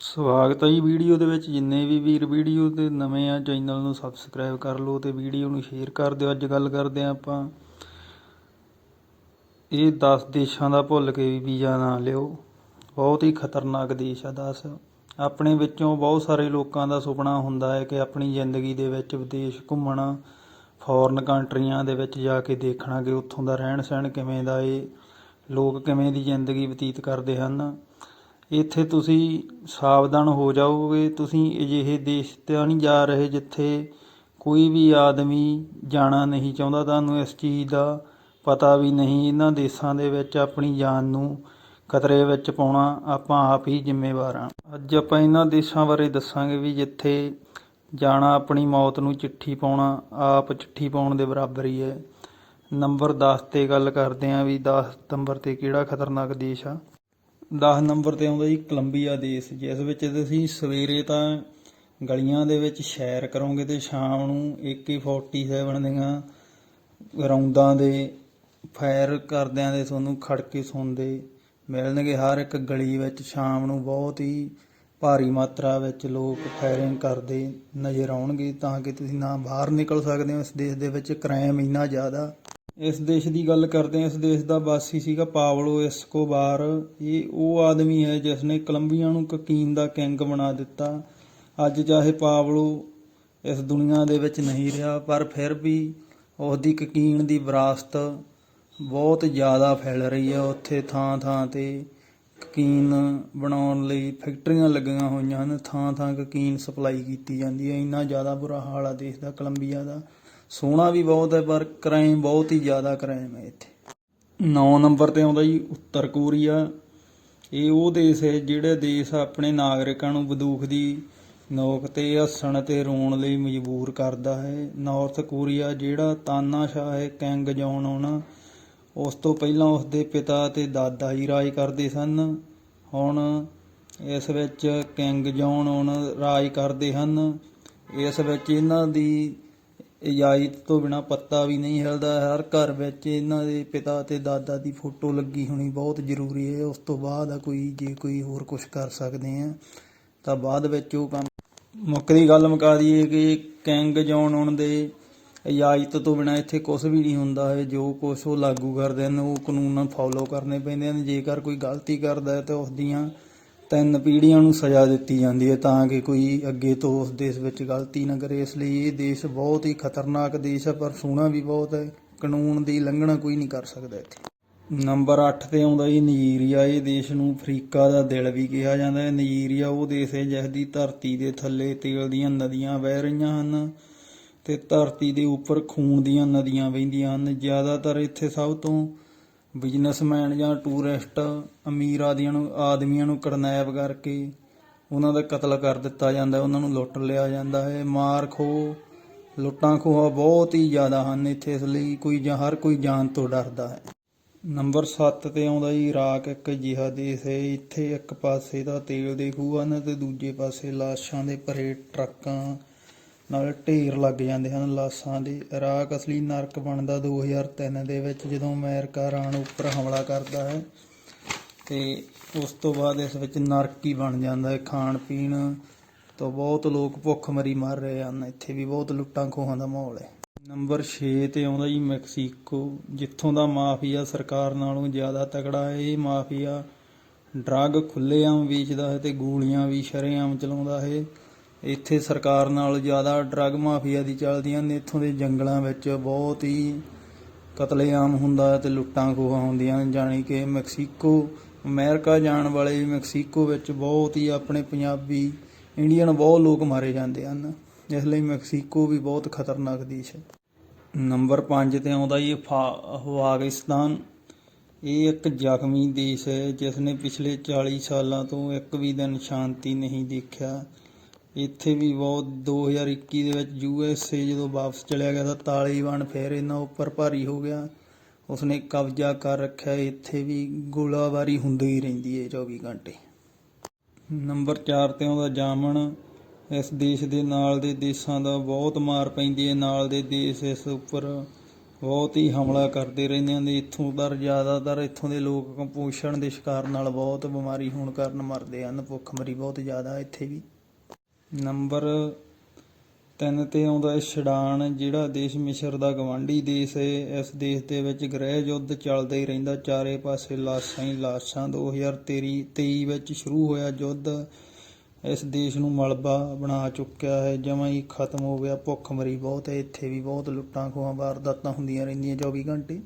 ਸਵਾਗਤ ਹੈ ਜੀ ਵੀਡੀਓ ਦੇ ਵਿੱਚ। ਜਿੰਨੇ ਵੀ ਵੀਰ ਵੀਡੀਓ ਤੇ ਨਵੇਂ ਆ, ਚੈਨਲ ਨੂੰ ਸਬਸਕ੍ਰਾਈਬ ਕਰ ਲਓ ਤੇ ਵੀਡੀਓ ਨੂੰ ਸ਼ੇਅਰ ਕਰ ਦਿਓ। ਅੱਜ ਗੱਲ ਕਰਦੇ ਆ ਆਪਾਂ ਇਹ 10 ਦੇਸ਼ਾਂ ਦਾ ਭੁੱਲ ਕੇ ਵੀ ਵੀਜ਼ਾ ਨਾ ਲਿਓ। ਬਹੁਤ ਹੀ ਖਤਰਨਾਕ ਦੇਸ਼ ਆ 10 ਆਪਣੇ ਵਿੱਚੋਂ ਬਹੁਤ ਸਾਰੇ ਲੋਕਾਂ ਦਾ ਸੁਪਨਾ ਹੁੰਦਾ ਹੈ ਕਿ ਆਪਣੀ ਜ਼ਿੰਦਗੀ ਦੇ ਵਿੱਚ ਵਿਦੇਸ਼ ਘੁੰਮਣਾ ਫੋਰਨ ਕੰਟਰੀਆਂ ਦੇ ਵਿੱਚ ਜਾ ਕੇ ਦੇਖਣਾ ਕਿ ਉੱਥੋਂ ਦਾ ਰਹਿਣ ਸਹਿਣ ਕਿਵੇਂ ਦਾ ਏ, ਲੋਕ ਕਿਵੇਂ ਦੀ ਜ਼ਿੰਦਗੀ ਬਤੀਤ ਕਰਦੇ ਹਨ। ਇੱਥੇ ਤੁਸੀਂ ਸਾਵਧਾਨ ਹੋ ਜਾਓਗੇ। ਤੁਸੀਂ ਅਜਿਹੇ ਦੇਸ਼ ਤਾਂ ਨਹੀਂ ਜਾ ਰਹੇ ਜਿੱਥੇ ਕੋਈ ਵੀ ਆਦਮੀ ਜਾਣਾ ਨਹੀਂ ਚਾਹੁੰਦਾ। ਤੁਹਾਨੂੰ ਇਸ ਚੀਜ਼ ਦਾ ਪਤਾ ਵੀ ਨਹੀਂ। ਇਹਨਾਂ ਦੇਸ਼ਾਂ ਦੇ ਵਿੱਚ ਆਪਣੀ ਜਾਨ ਨੂੰ ਖਤਰੇ ਵਿੱਚ ਪਾਉਣਾ ਆਪਾਂ ਆਪ ਹੀ ਜ਼ਿੰਮੇਵਾਰ ਹਾਂ। ਅੱਜ ਆਪਾਂ ਇਹਨਾਂ ਦੇਸ਼ਾਂ ਬਾਰੇ ਦੱਸਾਂਗੇ ਵੀ ਜਿੱਥੇ ਜਾਣਾ, ਆਪਣੀ ਮੌਤ ਨੂੰ ਚਿੱਠੀ ਪਾਉਣਾ, ਆਪ ਚਿੱਠੀ ਪਾਉਣ ਦੇ ਬਰਾਬਰ ਹੀ ਹੈ। ਨੰਬਰ 10 ਤੇ ਗੱਲ ਕਰਦੇ ਆਂ ਵੀ 10 ਸਤੰਬਰ ਤੇ ਕਿਹੜਾ ਖਤਰਨਾਕ ਦੇਸ਼ ਆ। 10 ਨੰਬਰ ਤੇ ਆਉਂਦਾ ਜੀ, ਕੋਲੰਬੀਆ ਦੇਸ਼ ਜਿਸ ਵਿੱਚ ਤੁਸੀਂ ਸਵੇਰੇ ਤਾਂ ਗਲੀਆਂ ਦੇ ਵਿੱਚ ਸੈਰ ਕਰੋਗੇ ਤੇ ਸ਼ਾਮ ਨੂੰ AK47 ਦੀਆਂ ਰੌਂਦਾਂ ਦੇ ਫਾਇਰ ਕਰਦਿਆਂ ਦੇ ਤੁਹਾਨੂੰ ਖੜਕੇ ਸੁਣਦੇ ਮਿਲਣਗੇ ਹਰ ਇੱਕ ਗਲੀ ਵਿੱਚ। ਸ਼ਾਮ ਨੂੰ ਬਹੁਤ ਹੀ ਭਾਰੀ ਮਾਤਰਾ ਵਿੱਚ ਲੋਕ ਫਾਇਰਿੰਗ ਕਰਦੇ ਨਜ਼ਰ ਆਉਣਗੇ ਤਾਂ ਕਿ ਤੁਸੀਂ ਨਾ ਬਾਹਰ ਨਿਕਲ ਸਕਦੇ ਹੋ। ਇਸ ਦੇਸ਼ ਦੇ ਵਿੱਚ ਕ੍ਰਾਈਮ ਇੰਨਾ ਜ਼ਿਆਦਾ ਇਸ ਦੇਸ਼ ਦੀ ਗੱਲ ਕਰਦੇ ਹਾਂ, ਇਸ ਦੇਸ਼ ਦਾ ਵਾਸੀ ਸੀਗਾ ਪਾਵਲੋ ਐਸਕੋਬਾਰ। ਇਹ ਉਹ ਆਦਮੀ ਹੈ ਜਿਸ ਨੇ ਕੋਲੰਬੀਆ ਨੂੰ ਕਕੀਨ ਦਾ ਕਿੰਗ ਬਣਾ ਦਿੱਤਾ। ਅੱਜ ਚਾਹੇ ਪਾਵਲੋ ਇਸ ਦੁਨੀਆ ਦੇ ਵਿੱਚ ਨਹੀਂ ਰਿਹਾ, ਪਰ ਫਿਰ ਵੀ ਉਸ ਦੀ ਕਕੀਨ ਦੀ ਵਿਰਾਸਤ ਬਹੁਤ ਜ਼ਿਆਦਾ ਫੈਲ ਰਹੀ ਹੈ। ਉੱਥੇ ਥਾਂ ਥਾਂ ਤੇ ਕਕੀਨ ਬਣਾਉਣ ਲਈ ਫੈਕਟਰੀਆਂ ਲੱਗੀਆਂ ਹੋਈਆਂ ਹਨ। ਥਾਂ ਥਾਂ ਕਕੀਨ ਸਪਲਾਈ ਕੀਤੀ ਜਾਂਦੀ ਹੈ। ਇੰਨਾ ਜ਼ਿਆਦਾ ਬੁਰਾ ਹਾਲ ਆ ਦੇਸ਼ ਦਾ, ਕੋਲੰਬੀਆ ਦਾ। ਸੋਹਣਾ ਵੀ ਬਹੁਤ ਹੈ, ਪਰ ਕ੍ਰਾਈਮ ਬਹੁਤ ਹੀ ਜ਼ਿਆਦਾ ਕ੍ਰਾਈਮ ਹੈ ਇੱਥੇ। 9 ਨੰਬਰ ਤੇ ਆਉਂਦਾ ਜੀ, ਉੱਤਰ ਕੋਰੀਆ। ਇਹ ਉਹ ਦੇਸ਼ ਹੈ ਜਿਹੜੇ ਦੇਸ਼ ਆਪਣੇ ਨਾਗਰਿਕਾਂ ਨੂੰ ਬੰਦੂਕ ਦੀ ਨੋਕ ਤੇ ਹੱਸਣ ਤੇ ਰੋਣ ਲਈ ਮਜਬੂਰ ਕਰਦਾ ਹੈ। ਨਾਰਥ ਕੋਰੀਆ ਜਿਹੜਾ ਤਾਨਾਸ਼ਾਹ ਹੈ ਕਿੰਗ ਜੌਨ ਉਹਨਾਂ ਉਸ ਤੋਂ ਪਹਿਲਾਂ ਉਸ ਦੇ ਪਿਤਾ ਤੇ ਦਾਦਾ ਹੀ ਰਾਜ ਕਰਦੇ ਸਨ। ਹੁਣ ਇਸ ਵਿੱਚ ਕਿੰਗ ਜੌਨ ਹੁਣ ਰਾਜ ਕਰਦੇ ਹਨ। ਇਸ ਵਿੱਚ ਇਹਨਾਂ ਦੀ ਇਜਾਜ਼ਤ ਤੋਂ ਬਿਨਾ ਪੱਤਾ ਵੀ ਨਹੀਂ ਹਿਲਦਾ। ਹਰ ਘਰ ਵਿੱਚ ਇਹਨਾਂ ਦੇ ਪਿਤਾ ਤੇ ਦਾਦਾ ਦੀ ਫੋਟੋ ਲੱਗੀ ਹੋਣੀ ਬਹੁਤ ਜ਼ਰੂਰੀ ਹੈ। ਉਸ ਤੋਂ ਬਾਅਦ ਆ ਕੋਈ, ਜੇ ਕੋਈ ਹੋਰ ਕੁਝ ਕਰ ਸਕਦੇ ਆ ਤਾਂ ਬਾਅਦ ਵਿੱਚ ਉਹ ਕੰਮ ਮੁੱਕਦੀ ਗੱਲ ਮੁਕਾ ਦਈਏ ਕਿ ਕਿੰਗ ਜੌਨ ਉਹਨਾਂ ਦੇ ਇਜਾਜ਼ਤ ਤੋਂ ਬਿਨਾ ਇੱਥੇ ਕੁਝ ਵੀ ਨਹੀਂ ਹੁੰਦਾ ਹੈ। ਜੋ ਕੁਝ ਉਹ ਲਾਗੂ ਕਰਦੇ ਹਨ, ਉਹ ਕਾਨੂੰਨ ਫੋਲੋ ਕਰਨੇ ਪੈਂਦੇ ਹਨ। ਜੇਕਰ ਕੋਈ ਗਲਤੀ ਕਰਦਾ ਹੈ ਤਾਂ ਉਸ ਦੀਆਂ ਤਿੰਨ ਪੀੜ੍ਹੀਆਂ ਨੂੰ ਸਜ਼ਾ ਦਿੱਤੀ ਜਾਂਦੀ ਹੈ ਤਾਂ ਕਿ ਕੋਈ ਅੱਗੇ ਤੋਂ ਉਸ ਦੇਸ਼ ਵਿੱਚ ਗਲਤੀ ਨਾ ਕਰੇ। ਇਸ ਲਈ ਇਹ ਦੇਸ਼ ਬਹੁਤ ਹੀ ਖਤਰਨਾਕ ਦੇਸ਼ ਹੈ, ਪਰ ਸੋਹਣਾ ਵੀ ਬਹੁਤ ਹੈ। ਕਾਨੂੰਨ ਦੀ ਲੰਘਣਾ ਕੋਈ ਨਹੀਂ ਕਰ ਸਕਦਾ ਇੱਥੇ। ਨੰਬਰ 8 ਤੇ ਆਉਂਦਾ ਜੀ ਨਾਈਜੀਰੀਆ ਇਹ ਦੇਸ਼ ਨੂੰ ਅਫਰੀਕਾ ਦਾ ਦਿਲ ਵੀ ਕਿਹਾ ਜਾਂਦਾ ਹੈ। ਨਾਈਜੀਰੀਆ ਉਹ ਦੇਸ਼ ਹੈ ਜਿਸ ਦੀ ਧਰਤੀ ਦੇ ਥੱਲੇ ਤੇਲ ਦੀਆਂ ਨਦੀਆਂ ਵਹਿ ਰਹੀਆਂ ਹਨ ਤੇ ਧਰਤੀ ਦੇ ਉੱਪਰ ਖੂਨ ਦੀਆਂ ਨਦੀਆਂ ਵਹਿੰਦੀਆਂ ਹਨ। ਜ਼ਿਆਦਾਤਰ ਇੱਥੇ ਸਭ ਤੋਂ ਬਿਜ਼ਨਸਮੈਨ ਜਾਂ ਟੂਰਿਸਟ ਅਮੀਰ ਆਦੀਆਂ ਨੂੰ, ਆਦਮੀਆਂ ਨੂੰ ਕਿਡਨੈਪ ਕਰਕੇ ਉਹਨਾਂ ਦਾ ਕਤਲ ਕਰ ਦਿੱਤਾ ਜਾਂਦਾ ਉਹਨਾਂ ਨੂੰ ਲੁੱਟ ਲਿਆ ਜਾਂਦਾ ਹੈ। ਮਾਰ ਖੋ ਲੁੱਟਾਂ ਖੋਹਾਂ ਬਹੁਤ ਹੀ ਜ਼ਿਆਦਾ ਹਨ ਇੱਥੇ, ਇਸ ਲਈ ਕੋਈ ਜਾਂ, ਹਰ ਕੋਈ ਜਾਨ ਤੋਂ ਡਰਦਾ ਹੈ। ਨੰਬਰ 7 ਤੇ ਆਉਂਦਾ ਜੀ ਇਰਾਕ ਇੱਕ ਅਜਿਹਾ ਦੇਸ਼ ਹੈ, ਇੱਥੇ ਇੱਕ ਪਾਸੇ ਤਾਂ ਤੇਲ ਦੇ ਖੂਹ ਹਨ ਤੇ ਦੂਜੇ ਪਾਸੇ ਲਾਸ਼ਾਂ ਦੇ ਭਰੇ ਟਰੱਕਾਂ ਨਾਲ ਢੇਰ ਲੱਗ ਜਾਂਦੇ ਹਨ ਲਾਸ਼ਾਂ ਦੇ। ਇਰਾਕ ਅਸਲੀ ਨਰਕ ਬਣਦਾ 2003 ਦੇ ਵਿੱਚ ਜਦੋਂ ਅਮਰੀਕਾ ਇਰਾਨ ਉੱਪਰ ਹਮਲਾ ਕਰਦਾ ਹੈ ਤੇ ਉਸ ਤੋਂ ਬਾਅਦ ਇਸ ਵਿੱਚ ਨਰਕ ਹੀ ਬਣ ਜਾਂਦਾ ਹੈ। ਖਾਣ ਪੀਣ ਤੋਂ ਬਹੁਤ ਲੋਕ ਭੁੱਖਮਰੀ ਮਰ ਰਹੇ ਹਨ। ਇੱਥੇ ਵੀ ਬਹੁਤ ਲੁੱਟਾਂ ਖੋਹਾਂ ਦਾ ਮਾਹੌਲ ਹੈ। ਨੰਬਰ 6 ਤੇ ਆਉਂਦਾ ਜੀ ਮੈਕਸੀਕੋ, ਜਿੱਥੋਂ ਦਾ ਮਾਫੀਆ ਸਰਕਾਰ ਨਾਲੋਂ ਜ਼ਿਆਦਾ ਤਕੜਾ ਹੈ। ਇਹ ਮਾਫੀਆ ਡਰੱਗ ਖੁੱਲ੍ਹੇਆਮ ਵੇਚਦਾ ਹੈ ਤੇ ਗੋਲੀਆਂ ਵੀ ਸ਼ਰੇਆਮ ਚਲਾਉਂਦਾ ਹੈ। ਇੱਥੇ ਸਰਕਾਰ ਨਾਲ ਜ਼ਿਆਦਾ ਡਰੱਗ ਮਾਫੀਆ ਦੀ ਚੱਲਦੀਆਂ ਨੇ, ਇੱਥੋਂ ਦੇ ਜੰਗਲਾਂ ਵਿੱਚ ਬਹੁਤ ਹੀ ਕਤਲੇਆਮ ਹੁੰਦਾ ਹੈ ਤੇ ਲੁੱਟਾਂ ਖੋਹਾਂ ਹੁੰਦੀਆਂ ਨੇ, ਜਾਣੀ ਕਿ ਮੈਕਸੀਕੋ, ਅਮਰੀਕਾ ਜਾਣ ਵਾਲੇ ਮੈਕਸੀਕੋ ਵਿੱਚ ਬਹੁਤ ਹੀ ਆਪਣੇ ਪੰਜਾਬੀ ਇੰਡੀਅਨ ਬਹੁਤ ਲੋਕ ਮਾਰੇ ਜਾਂਦੇ ਹਨ। ਇਸ ਲਈ ਮੈਕਸੀਕੋ ਵੀ ਬਹੁਤ ਖਤਰਨਾਕ ਦੇਸ਼ ਹੈ। ਨੰਬਰ 5 ਤੇ ਆਉਂਦਾ ਜੀ ਫਾ- ਅਫਗਾਨਿਸਤਾਨ। ਇਹ ਇੱਕ ਜ਼ਖਮੀ ਦੇਸ਼ ਹੈ, ਜਿਸ ਨੇ ਪਿਛਲੇ 40 ਸਾਲਾਂ ਤੋਂ ਇੱਕ ਵੀ ਦਿਨ ਸ਼ਾਂਤੀ ਨਹੀਂ ਦੇਖਿਆ। ਇੱਥੇ ਵੀ ਬਹੁਤ 2021 ਦੇ ਵਿੱਚ ਯੂ ਐੱਸ ਏ ਜਦੋਂ ਵਾਪਸ ਚਲਿਆ ਗਿਆ ਤਾਂ ਤਾਲਿਬਾਨ ਫਿਰ ਇਹਨਾਂ ਉੱਪਰ ਭਾਰੀ ਹੋ ਗਿਆ। ਉਸਨੇ ਕਬਜ਼ਾ ਕਰ ਰੱਖਿਆ। ਇੱਥੇ ਵੀ ਗੋਲਾਬਾਰੀ ਹੁੰਦੀ ਹੀ ਰਹਿੰਦੀ ਹੈ 24 ਘੰਟੇ। ਨੰਬਰ 4 ਤੇ ਆਉਂਦਾ ਜਾਮਨ ਇਸ ਦੇਸ਼ ਦੇ ਨਾਲ ਦੇ ਦੇਸ਼ਾਂ ਦਾ ਬਹੁਤ ਮਾਰ ਪੈਂਦੀ ਹੈ। ਨਾਲ ਦੇ ਦੇਸ਼ ਇਸ ਉੱਪਰ ਬਹੁਤ ਹੀ ਹਮਲਾ ਕਰਦੇ ਰਹਿੰਦੇ ਹਨ। ਇੱਥੋਂ ਪਰ ਜ਼ਿਆਦਾਤਰ ਇੱਥੋਂ ਦੇ ਲੋਕ ਕੁਪੋਸ਼ਣ ਦੇ ਸ਼ਿਕਾਰ ਨਾਲ ਬਹੁਤ ਬਿਮਾਰੀ ਹੋਣ ਕਾਰਨ ਮਰਦੇ ਹਨ। ਭੁੱਖਮਰੀ ਬਹੁਤ ਜ਼ਿਆਦਾ ਇੱਥੇ ਵੀ। ਨੰਬਰ ਤਿੰਨ ਤੇ ਆਉਂਦਾ ਹੈ ਛਡਾਨ ਜਿਹੜਾ ਦੇਸ਼ ਮਿਸਰ ਦਾ ਗਵਾਂਢੀ ਦੇਸ਼ ਹੈ, ਇਸ ਦੇਸ਼ ਦੇ ਵਿੱਚ ਗ੍ਰਹਿ ਯੁੱਧ ਚੱਲਦਾ ਹੀ ਰਹਿੰਦਾ, ਚਾਰੇ ਪਾਸੇ ਲਾਸ਼ਾਂ ਹੀ ਲਾਸ਼ਾਂ 2023 23 ਵਿੱਚ ਸ਼ੁਰੂ ਹੋਇਆ ਯੁੱਧ, ਇਸ ਦੇਸ਼ ਨੂੰ ਮਲਬਾ ਬਣਾ ਚੁੱਕਿਆ ਹੈ, ਜਮਾਂ ਹੀ ਖਤਮ ਹੋ ਗਿਆ, ਭੁੱਖਮਰੀ ਬਹੁਤ ਹੈ, ਇੱਥੇ ਵੀ ਬਹੁਤ ਲੁੱਟਾਂ ਖੋਹਾਂ, ਵਾਰਦਾਤਾਂ ਹੁੰਦੀਆਂ ਰਹਿੰਦੀਆਂ 24 ਘੰਟੇ।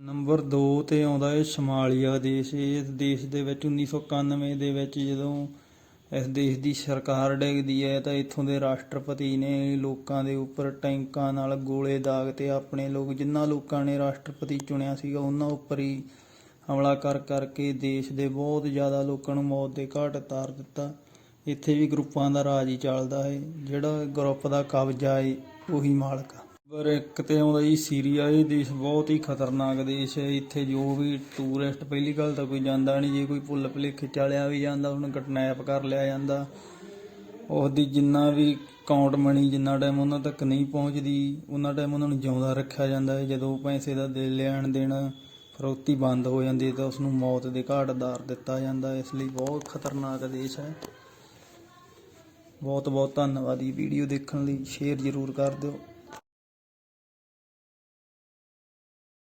ਨੰਬਰ 2 ਤੇ ਆਉਂਦਾ ਹੈ ਸਮਾਲੀਆ ਦੇਸ਼, ਇਸ ਦੇਸ਼ ਦੇ ਵਿੱਚ 1991 ਦੇ ਵਿੱਚ ਜਦੋਂ ਇਸ ਦੇਸ਼ ਦੀ ਸਰਕਾਰ ਡਿੱਗਦੀ ਹੈ ਤਾਂ ਇੱਥੋਂ ਦੇ ਰਾਸ਼ਟਰਪਤੀ ਨੇ ਲੋਕਾਂ ਦੇ ਉੱਪਰ ਟੈਂਕਾਂ ਨਾਲ ਗੋਲੇ ਦਾਗ ਤੇ ਆਪਣੇ ਲੋਕ ਜਿਨ੍ਹਾਂ ਲੋਕਾਂ ਨੇ ਰਾਸ਼ਟਰਪਤੀ ਚੁਣਿਆ ਸੀਗਾ, ਉਹਨਾਂ ਉੱਪਰ ਹੀ ਹਮਲਾ ਕਰ ਕਰਕੇ ਦੇਸ਼ ਦੇ ਬਹੁਤ ਜ਼ਿਆਦਾ ਲੋਕਾਂ ਨੂੰ ਮੌਤ ਦੇ ਘਾਟ ਉਤਾਰ ਦਿੱਤਾ। ਇੱਥੇ ਵੀ ਗਰੁੱਪਾਂ ਦਾ ਰਾਜ ਹੀ ਚੱਲਦਾ ਹੈ, ਜਿਹੜਾ ਗਰੁੱਪ ਦਾ ਕਬਜ਼ਾ ਹੈ, ਉਹੀ ਮਾਲਕ ਆ ਪਰ ਇੱਕ ਤੇ ਆਉਂਦਾ ਜੀ, ਸੀਰੀਆ ਇਹ ਦੇਸ਼ ਬਹੁਤ ਹੀ ਖਤਰਨਾਕ ਦੇਸ਼ ਹੈ। ਇੱਥੇ ਜੋ ਵੀ ਟੂਰਿਸਟ ਪਹਿਲੀ ਗੱਲ ਤਾਂ ਕੋਈ ਜਾਂਦਾ ਨਹੀਂ, ਜੇ ਕੋਈ ਭੁੱਲ ਭੁਲੇਖੇ ਚਾਲਿਆ ਵੀ ਜਾਂਦਾ, ਉਹਨੂੰ ਕਿਡਨੈਪ ਕਰ ਲਿਆ ਜਾਂਦਾ। ਉਹਦੀ ਜਿੰਨਾ ਵੀ ਕਾਊਂਟ ਮਨੀ ਜਿੰਨਾ ਟਾਈਮ ਉਹਨਾਂ ਤੱਕ ਨਹੀਂ ਪਹੁੰਚਦੀ, ਉਹਨਾਂ ਟਾਈਮ ਉਹਨਾਂ ਨੂੰ ਜਿਉਂਦਾ ਰੱਖਿਆ ਜਾਂਦਾ ਹੈ। ਜਦੋਂ ਪੈਸੇ ਦਾ ਦੇ ਲੈਣ ਦੇਣ ਫਰੋਤੀ ਬੰਦ ਹੋ ਜਾਂਦੀ ਹੈ ਤਾਂ ਉਸ ਨੂੰ ਮੌਤ ਦੇ ਘਾਟ ਉਤਾਰ ਦਿੱਤਾ ਜਾਂਦਾ ਹੈ। ਇਸ ਲਈ ਬਹੁਤ ਖਤਰਨਾਕ ਦੇਸ਼ ਹੈ। ਬਹੁਤ ਬਹੁਤ ਧੰਨਵਾਦ ਜੀ ਵੀਡੀਓ ਦੇਖਣ ਲਈ। ਸ਼ੇਅਰ ਜ਼ਰੂਰ ਕਰ ਦਿਓ।